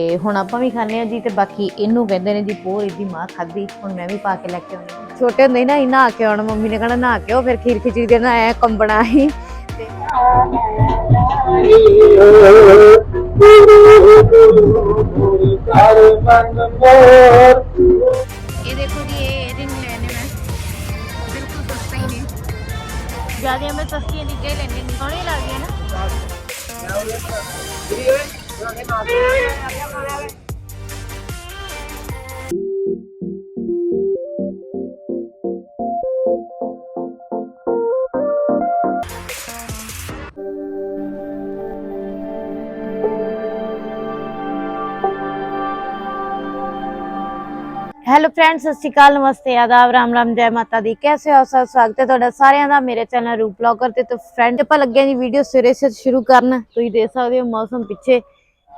ਤੇ ਹੁਣ ਆਪਾਂ ਵੀ ਖਾਂਦੇ ਆ ਜੀ ਤੇ ਬਾਕੀ ਇਹਨੂੰ ਕਹਿੰਦੇ ਨੇ ਜੀ ਪੋਹ ਇਹਦੀ ਮਾਂ ਖਾਦੀ ਹੁਣ ਮੈਂ ਵੀ ਪਾ ਕੇ ਲੈ ਕੇ ਆਉਣੀ ਛੋਟੇ ਹੁੰਦੇ ਨਾ ਇਹ ਨਹਾ ਕੇ ਆਉਣਾ ਮੰਮੀ ਨੇ ਕਹਣਾ ਨਹਾ ਕੇ ਆਓ ਫਿਰ ਖੀਰ ਖਿਚੜੀ ਦੇ ਨਾ ਐ ਕੰਬਣਾ ਹੀ। ਇਹ ਦੇਖੋ ਜੀ ਇਹ ਰਿੰਗ ਲੈਣੇ ਮੈਂ। ਬਿਲਕੁਲ ਸਸਤਾ ਹੀ ਨੇ। ਜ਼ਿਆਦਾ ਮੈਂ ਸਸਤੀਆਂ ਦੀ ਕੇ ਲੈਣੇ ਨਹੀਂ ਸੋਹਣੀ ਲੱਗਦੀ ਹੈ ਨਾ। ਹੈਲੋ ਫਰੈਂਡਸ ਸਤਿ ਸ਼੍ਰੀ ਅਕਾਲ, ਨਮਸਤੇ, ਆਦਾਬ, ਰਾਮ ਰਾਮ, ਜੈ ਮਾਤਾ ਦੀ। ਕੈਸੇ ਹੋ? ਸਭ ਸਵਾਗਤ ਹੈ ਤੁਹਾਡਾ ਸਾਰਿਆਂ ਦਾ ਮੇਰੇ ਚੈਨਲ ਰੂਪ ਬਲੌਗਰ ਤੇ। ਤਾਂ ਫਰੈਂਡ ਆਪਾਂ ਲੱਗੇ ਹਾਂ ਜੀ ਵੀਡੀਓ ਸਵੇਰੇ ਸਿਰ ਸ਼ੁਰੂ ਕਰਨ। ਤੁਸੀਂ ਦੇਖ ਸਕਦੇ ਹੋ ਮੌਸਮ ਪਿੱਛੇ।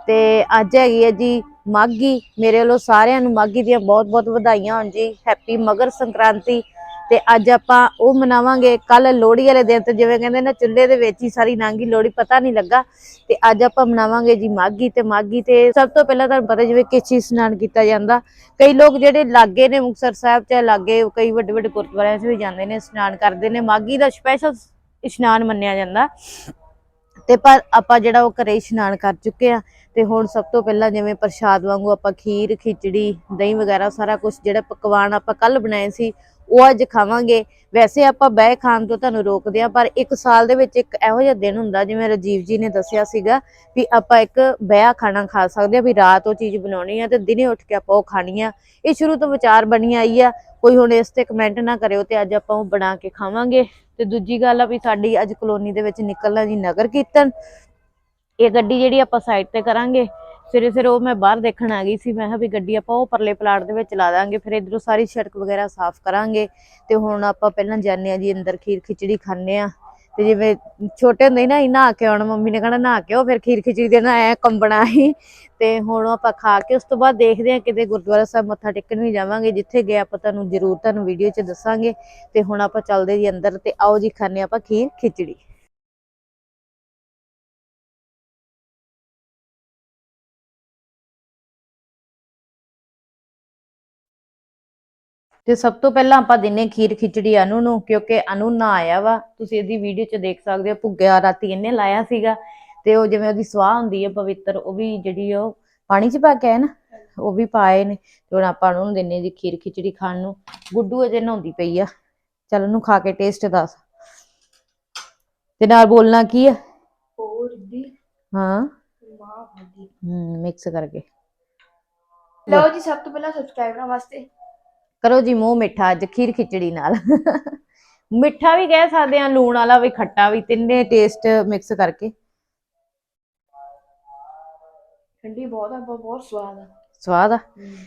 ਤੇ ਅੱਜ ਹੈਗੀ ਹੈ ਜੀ ਮਾਘੀ। ਮੇਰੇ ਵੱਲੋਂ ਸਾਰਿਆਂ ਨੂੰ ਮਾਘੀ ਦੀਆਂ ਬਹੁਤ ਬਹੁਤ ਵਧਾਈਆਂ ਹੋਣ ਜੀ। ਹੈਪੀ ਮਗਰ ਸੰਕ੍ਰਾਂਤੀ। ਤੇ ਅੱਜ ਆਪਾਂ ਉਹ ਮਨਾਵਾਂਗੇ। ਕੱਲ ਲੋਹੜੀ ਵਾਲੇ ਦਿਨ ਤੇ ਜਿਵੇਂ ਕਹਿੰਦੇ ਨਾ ਚੁੱਲ੍ਹੇ ਦੇ ਵਿੱਚ ਹੀ ਸਾਰੀ ਨਾਂਗੀ ਲੋਹੜੀ ਪਤਾ ਨਹੀਂ ਲੱਗਾ। ਤੇ ਅੱਜ ਆਪਾਂ ਮਨਾਵਾਂਗੇ ਜੀ ਮਾਘੀ ਤੇ ਮਾਘੀ ਤੇ ਸਭ ਤੋਂ ਪਹਿਲਾਂ ਤੁਹਾਨੂੰ ਪਤਾ ਜਿਵੇਂ ਕਿਚੀ ਇਸ਼ਨਾਨ ਕੀਤਾ ਜਾਂਦਾ। ਕਈ ਲੋਕ ਜਿਹੜੇ ਲਾਗੇ ਨੇ ਮੁਕਤਸਰ ਸਾਹਿਬ ਚ ਲਾਗੇ ਕਈ ਵੱਡੇ ਵੱਡੇ ਗੁਰਦੁਆਰਿਆਂ 'ਚ ਵੀ ਜਾਂਦੇ ਨੇ, ਇਸ਼ਨਾਨ ਕਰਦੇ ਨੇ। ਮਾਘੀ ਦਾ ਸਪੈਸ਼ਲ ਇਸ਼ਨਾਨ ਮੰਨਿਆ ਜਾਂਦਾ। ਤੇ ਪਰ ਆਪਾਂ ਜਿਹੜਾ ਉਹ ਘਰੇ ਇਸ਼ਨਾਨ ਕਰ ਚੁੱਕੇ ਆ, ਤੇ ਹੁਣ ਸਭ ਤੋਂ ਪਹਿਲਾਂ ਜਿਵੇਂ ਪ੍ਰਸ਼ਾਦ ਵਾਂਗੂ ਆਪਾਂ ਖੀਰ, ਖਿਚੜੀ, ਦਹੀਂ ਵਗੈਰਾ ਸਾਰਾ ਕੁਝ ਜਿਹੜਾ ਪਕਵਾਨ ਆਪਾਂ ਕੱਲ ਬਣਾਏ ਸੀ ਉਹ ਅੱਜ ਖਾਵਾਂਗੇ। ਵੈਸੇ ਆਪਾਂ ਬਹਿ ਖਾਣ ਤੋਂ ਤੁਹਾਨੂੰ ਰੋਕਦੇ ਆ ਪਰ ਇੱਕ ਸਾਲ ਦੇ ਵਿੱਚ ਇੱਕ ਇਹੋ ਜਿਹਾ ਦਿਨ ਹੁੰਦਾ, ਜਿਵੇਂ ਰਾਜੀਵ ਜੀ ਨੇ ਦੱਸਿਆ ਸੀਗਾ ਵੀ ਆਪਾਂ ਇੱਕ ਬਹਿ ਖਾਣਾ ਖਾ ਸਕਦੇ ਆ ਵੀ ਰਾਤ ਉਹ ਚੀਜ਼ ਬਣਾਉਣੀ ਆ ਤੇ ਦਿਨੇ ਉੱਠ ਕੇ ਆਪਾਂ ਉਹ ਖਾਣੀ ਆ। ਇਹ ਸ਼ੁਰੂ ਤੋਂ ਵਿਚਾਰ ਬਣੀ ਆਈ ਆ। ਕੋਈ ਹੁਣ ਇਸ ਤੇ ਕਮੈਂਟ ਨਾ ਕਰਿਓ ਤੇ ਅੱਜ ਆਪਾਂ ਉਹ ਬਣਾ ਕੇ ਖਾਵਾਂਗੇ। ਤੇ ਦੂਜੀ ਗੱਲ ਆ ਵੀ ਸਾਡੀ ਅੱਜ ਕਲੋਨੀ ਦੇ ਵਿੱਚ ਨਿਕਲਣਾ ਜੀ ਨਗਰ ਕੀਰਤਨ। ਇਹ ਗੱਡੀ ਜਿਹੜੀ ਆਪਾਂ ਸਾਈਡ ਤੇ ਕਰਾਂਗੇ ਸਵੇਰੇ ਸਵੇਰੇ ਉਹ ਮੈਂ ਬਾਹਰ ਦੇਖਣ ਆ ਗਈ ਸੀ, ਮੈਂ ਕਿਹਾ ਵੀ ਗੱਡੀ ਆਪਾਂ ਉਹ ਪਰਲੇ ਪਲਾਟ ਦੇ ਵਿੱਚ ਲਾ ਦਾਂਗੇ, ਫਿਰ ਇਧਰੋਂ ਸਾਰੀ ਸੜਕ ਵਗੈਰਾ ਸਾਫ਼ ਕਰਾਂਗੇ ਤੇ ਹੁਣ ਆਪਾਂ ਪਹਿਲਾਂ ਜਾਂਦੇ ਆ ਜੀ ਅੰਦਰ ਖੀਰ ਖਿਚੜੀ ਖਾਣੇ ਆ ਤੇ ਜਿਵੇਂ ਛੋਟੇ ਹੁੰਦੇ ਨਾ ਇਹ ਨਹਾ ਕੇ ਆਉਣਾ, ਮੰਮੀ ਨੇ ਕਹਣਾ ਨਹਾ ਕੇ ਆਓ, ਫਿਰ ਖੀਰ ਖਿਚੜੀ ਦੇ ਨਾ ਐ ਕੰਬਣਾ ਹੀ ਤੇ ਹੁਣ ਆਪਾਂ ਖਾ ਕੇ ਉਸ ਤੋਂ ਬਾਅਦ ਦੇਖਦੇ ਆ ਕਿਤੇ ਗੁਰਦੁਆਰਾ ਸਾਹਿਬ ਮੱਥਾ ਟੇਕਣ ਵੀ ਜਾਵਾਂਗੇ, ਜਿੱਥੇ ਗਏ ਆਪਾਂ ਤੁਹਾਨੂੰ ਜ਼ਰੂਰ ਤੁਹਾਨੂੰ ਵੀਡੀਓ 'ਚ ਦੱਸਾਂਗੇ ਤੇ ਹੁਣ ਆਪਾਂ ਚੱਲਦੇ ਜੀ ਅੰਦਰ ਤੇ ਆਓ ਜੀ ਖਾਣੇ ਆਪਾਂ ਖੀਰ ਖਿਚੜੀ। ਤੇ ਸਭ ਤੋਂ ਪਹਿਲਾਂ ਆਪਾਂ ਦਿੰਨੇ ਖੀਰ ਖਿਚੜੀ ਅਨੂ ਨੂੰ ਕਿਉਂਕਿ ਅਨੂ ਨਾ ਆਇਆ ਵਾ। ਤੁਸੀਂ ਇਹਦੀ ਵੀਡੀਓ 'ਚ ਦੇਖ ਸਕਦੇ ਹੋ ਭੁੱਗਿਆ ਰਾਤੀ ਇਹਨੇ ਲਾਇਆ ਸੀਗਾ। ਤੇ ਉਹ ਜਿਵੇਂ ਉਹਦੀ ਸਵਾਹ ਹੁੰਦੀ ਹੈ ਪਵਿੱਤਰ ਉਹ ਵੀ ਜਿਹੜੀ ਉਹ ਪਾਣੀ 'ਚ ਪਾ ਕੇ ਆਏ ਨਾ ਉਹ ਵੀ ਪਾਏ ਨੇ। ਤੇ ਹੁਣ ਆਪਾਂ ਉਹਨੂੰ ਦਿੰਨੇ ਜੀ ਖੀਰ ਖਿਚੜੀ ਖਾਣ ਨੂੰ। ਗੁੱਡੂ ਅਜੇ ਨਹਾਉਂਦੀ ਪਈ ਆ। ਚੱਲ ਉਹਨੂੰ ਖਾ ਕੇ ਟੇਸਟ ਦੱਸ। ਤੇ ਨਾਲ ਬੋਲਣਾ ਕੀ ਆ? ਹੋਰ ਦੀ। ਹਾਂ। ਮਾਂ ਭਾਗੀ ਹੂੰ ਮਿਕਸ ਕਰਕੇ। ਲਓ ਜੀ ਸਭ ਤੋਂ ਪਹਿਲਾਂ ਸਬਸਕ੍ਰਾਈਬਰਾਂ ਵਾਸਤੇ। ਕਰੋ ਜੀ ਮੂੰਹ ਮਿੱਠਾ ਅੱਜ ਖੀਰ ਖਿਚੜੀ ਨਾਲ। ਮਿੱਠਾ ਵੀ ਕਹਿ ਸਕਦੇ ਆ ਲੂਣ ਵਾਲਾ ਵੀ ਖੱਟਾ ਵੀ ਤਿੰਨੇ ਟੇਸਟ ਮਿਕਸ ਕਰਕੇ। ਠੰਡੀ ਬਹੁਤ ਆ ਬਹੁਤ- ਸਵਾਦ ਆ। ਸਵਾਦ ਆ?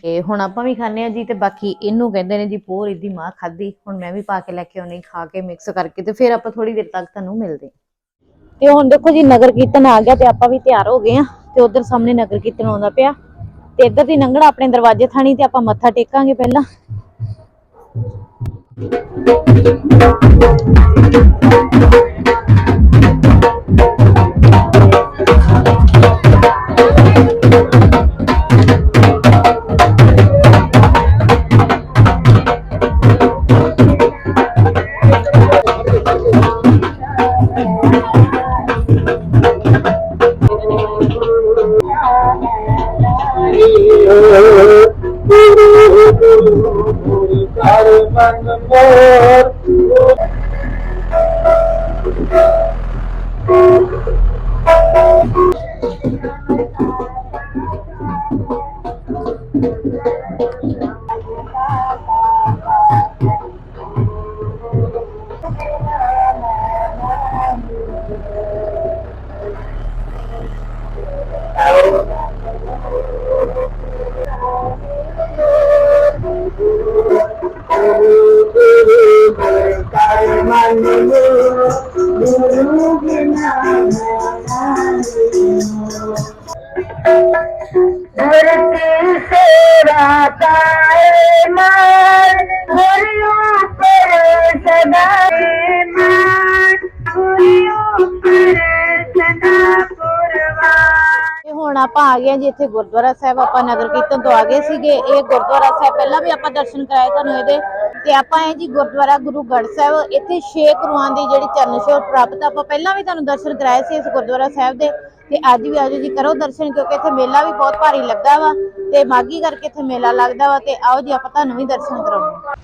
ਤੇ ਹੁਣ ਆਪਾਂ ਵੀ ਖਾਂਦੇ ਆ ਜੀ ਤੇ ਬਾਕੀ ਇਹਨੂੰ ਕਹਿੰਦੇ ਨੇ ਜੀ ਪੋਹ ਇਹਦੀ ਮਾਂ ਖਾਦੀ ਹੁਣ ਮੈਂ ਵੀ ਪਾ ਕੇ ਲੈ ਕੇ ਆਉਣੀ ਖਾ ਕੇ ਮਿਕਸ ਕਰਕੇ ਤੇ ਫਿਰ ਆਪਾਂ ਥੋੜੀ ਦੇਰ ਤੱਕ ਤੁਹਾਨੂੰ ਮਿਲਦੇ। ਤੇ ਹੁਣ ਦੇਖੋ ਜੀ ਨਗਰ ਕੀਰਤਨ ਆ ਗਿਆ ਤੇ ਆਪਾਂ ਵੀ ਤਿਆਰ ਹੋ ਗਏ ਆ ਤੇ ਉਧਰ ਸਾਹਮਣੇ ਨਗਰ ਕੀਰਤਨ ਆਉਂਦਾ ਪਿਆ। ਤੇ ਇੱਧਰ ਦੀ ਲੰਘਣਾ ਆਪਣੇ ਦਰਵਾਜ਼ੇ ਥਾਣੀ ਤੇ ਆਪਾਂ ਮੱਥਾ ਟੇਕਾਂਗੇ ਪਹਿਲਾਂ। Thank you. Mangalore. धरती से राता है मान गुरियों पर सदा है मान गुरियों पर सदा कुर्बान ਤੇ ਹੁਣ ਆਪਾਂ ਆ ਗਏ ਹਾਂ ਜੀ ਇੱਥੇ ਗੁਰਦੁਆਰਾ ਸਾਹਿਬ ਆਪਾਂ ਨਗਰ ਕੀਰਤਨ ਤੋਂ ਆ ਗਏ ਸੀਗੇ ਇਹ ਗੁਰਦੁਆਰਾ ਸਾਹਿਬ ਪਹਿਲਾਂ ਵੀ ਆਪਾਂ ਦਰਸ਼ਨ ਕਰਾਏ ਤੁਹਾਨੂੰ ਇਹਦੇ ਤੇ ਆਪਾਂ ਇਹ ਜੀ ਗੁਰਦੁਆਰਾ ਗੁਰੂ ਗੜ੍ਹ ਸਾਹਿਬ, ਇੱਥੇ ਛੇ ਕਰੂਆਂ ਦੀ ਜਿਹੜੀ ਚਰਨ ਛੋਹ ਪ੍ਰਾਪਤ ਆ। ਆਪਾਂ ਪਹਿਲਾਂ ਵੀ ਤੁਹਾਨੂੰ ਦਰਸ਼ਨ ਕਰਾਏ ਸੀ ਇਸ ਗੁਰਦੁਆਰਾ ਸਾਹਿਬ ਦੇ, ਤੇ ਅੱਜ ਵੀ ਆਜੋ ਜੀ, ਕਰੋ ਦਰਸ਼ਨ, ਕਿਉਂਕਿ ਇੱਥੇ ਮੇਲਾ ਵੀ ਬਹੁਤ ਭਾਰੀ ਲੱਗਾ ਵਾ, ਤੇ ਮਾਗੀ ਕਰਕੇ ਇੱਥੇ ਮੇਲਾ ਲੱਗਦਾ ਵਾ, ਤੇ ਆਓ ਜੀ, ਆਪਾਂ ਤੁਹਾਨੂੰ ਵੀ ਦਰਸ਼ਨ ਕਰਾਉਂਦੇ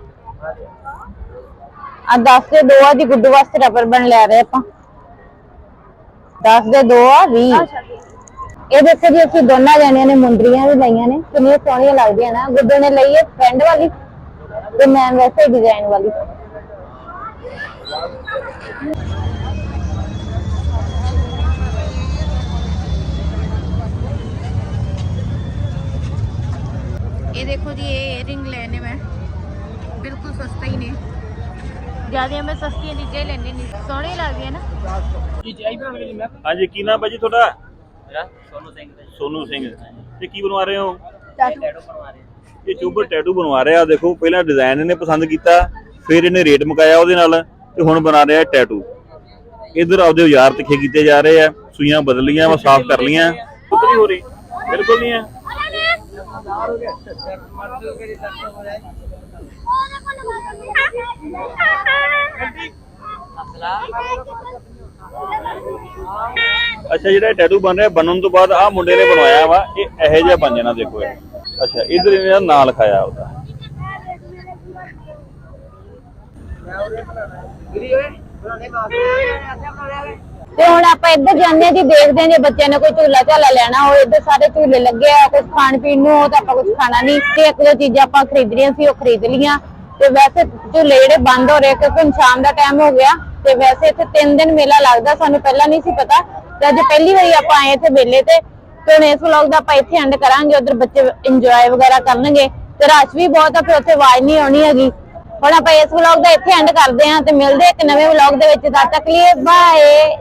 ਆ ਦੱਸ ਦੇ ਦੋ ਆ ਜੀ ਗੁੱਡੂ ਵਾਸਤੇ ਰਬਰ ਬਣ ਲੈ ਰਹੇ ਆਪਾਂ। ਦੱਸ ਦੇ ਦੋ ਆ 20 ਇਹ ਦੇਖੋ ਜੀ ਅਸੀਂ ਦੋਨਾਂ ਜਣਿਆਂ ਨੇ ਮੁੰਦਰੀਆਂ ਵੀ ਲਈਆਂ ਨੇ। ਕਿੰਨੀਆਂ ਸੋਹਣੀਆਂ ਲੱਗਦੀਆਂ ਨਾ। ਗੁੱਡੂ ਨੇ ਲਈ ਹੈ ਫਰੈਂਡ ਵਾਲੀ ਤੇ ਮੈਂ ਵੈਸੇ ਡਿਜ਼ਾਈਨ ਵਾਲੀ। ਇਹ ਦੇਖੋ ਜੀ ਇਹ ਏਅਰਿੰਗ ਲੈਣੇ ਮੈਂ। ਬਿਲਕੁਲ ਸਸਤਾ ਹੀ ਨੇ। ਜ਼ਿਆਦਾ ਮੈਂ ਸਸਤੀਆਂ ਚੀਜ਼ਾਂ ਹੀ ਲੈਣੀ ਨਹੀਂ ਸੋਹਣੀ ਲੱਗਦੀਆਂ ਨਾ। ਹਾਂਜੀ ਕੀ ਨਾਮ ਹੈ ਜੀ ਤੁਹਾਡਾ ਸੋਨੂ ਸਿੰਘ ਸੋਨੂ ਸਿੰਘ। ਤੇ ਕੀ ਬਣਵਾ ਰਹੇ ਹੋ? ਇਹ ਚੋਬਰ ਟੈਟੂ ਬਣਵਾ ਰਿਹਾ ਦੇਖੋ ਪਹਿਲਾਂ ਡਿਜ਼ਾਈਨ ਇਹਨੇ ਪਸੰਦ ਕੀਤਾ ਫਿਰ ਇਹਨੇ ਰੇਟ ਮੁਕਾਇਆ ਉਹਦੇ ਨਾਲ ਤੇ ਹੁਣ ਬਣਾ ਰਿਹਾ ਟੈਟੂ ਇਧਰ ਆਪਦੇ ਔਜ਼ਾਰ ਤਿੱਖੇ ਕੀਤੇ ਜਾ ਰਹੇ ਆ। ਸੂਈਆਂ ਬਦਲ ਲੀਆਂ ਵਾ ਸਾਫ਼ ਕਰ ਲੀਆਂ ਨਹੀਂ ਹੋ ਰਹੀ। ਬਿਲਕੁਲ ਨਹੀਂ ਹੈ ਅੱਛਾ, ਜਿਹੜਾ ਇਹ ਟੈਟੂ ਬਣ ਰਿਹਾ, ਬਣਨ ਤੋਂ ਬਾਅਦ ਆਹ ਮੁੰਡੇ ਨੇ ਬਣਵਾਇਆ ਵਾ, ਇਹ ਇਹੋ ਜਿਹਾ ਬਣ ਜਾਣਾ, ਦੇਖੋ ਇਹ। ਅੱਛਾ, ਇਧਰ ਇਹਦਾ ਨਾਂ ਲਿਖਾਇਆ ਉਹਦਾ। ਤੇ ਹੁਣ ਆਪਾਂ ਇੱਧਰ ਜਾਂਦੇ ਆ ਜੀ, ਦੇਖਦੇ ਹਾਂ ਜੇ ਬੱਚਿਆਂ ਨੇ ਕੋਈ ਝੂਲਾ ਝਾਲਾ ਲੈਣਾ ਹੋਵੇ, ਇੱਧਰ ਸਾਰੇ ਝੂਲੇ ਲੱਗੇ ਆ ਕੁਝ ਖਾਣ ਪੀਣ ਨੂੰ ਤਾਂ ਆਪਾਂ ਕੁਝ ਖਾਣਾ ਨਹੀਂ। ਤੇ ਇੱਕ ਦੋ ਚੀਜ਼ਾਂ ਆਪਾਂ ਖਰੀਦਣੀਆਂ ਸੀ, ਉਹ ਖਰੀਦ ਲੀਆਂ ਤੇ ਵੈਸੇ ਝੂਲੇ ਜਿਹੜੇ ਬੰਦ ਹੋ ਰਹੇ ਕਿਉਂਕਿ ਹੁਣ ਸ਼ਾਮ ਦਾ ਟਾਈਮ ਹੋ ਗਿਆ, ਤੇ ਵੈਸੇ ਇੱਥੇ 3 ਦਿਨ ਮੇਲਾ ਲੱਗਦਾ, ਸਾਨੂੰ ਪਹਿਲਾਂ ਨਹੀਂ ਸੀ ਪਤਾ। ਤੇ ਅੱਜ ਪਹਿਲੀ ਵਾਰੀ ਆਪਾਂ ਆਏ ਇੱਥੇ ਮੇਲੇ ਤੇ ਤੇ ਹੁਣ ਇਸ ਵਲੌਗ ਦਾ ਆਪਾਂ ਇੱਥੇ ਐਂਡ ਕਰਾਂਗੇ, ਉਧਰ ਬੱਚੇ ਇੰਜੋਏ ਵਗੈਰਾ ਕਰਨਗੇ। ਤੇ ਰਸ਼ ਵੀ ਬਹੁਤ ਆ, ਫਿਰ ਉੱਥੇ ਆਵਾਜ਼ ਨਹੀਂ ਆਉਣੀ ਹੈਗੀ। ਹੁਣ ਆਪਾਂ ਇਸ ਵਲੌਗ ਦਾ ਇੱਥੇ ਐਂਡ ਕਰਦੇ ਹਾਂ, ਤੇ ਮਿਲਦੇ ਇੱਕ ਨਵੇਂ ਵਲੌਗ ਦੇ ਵਿੱਚ। ਤਦ ਤੱਕ ਲਈ ਬਾਏ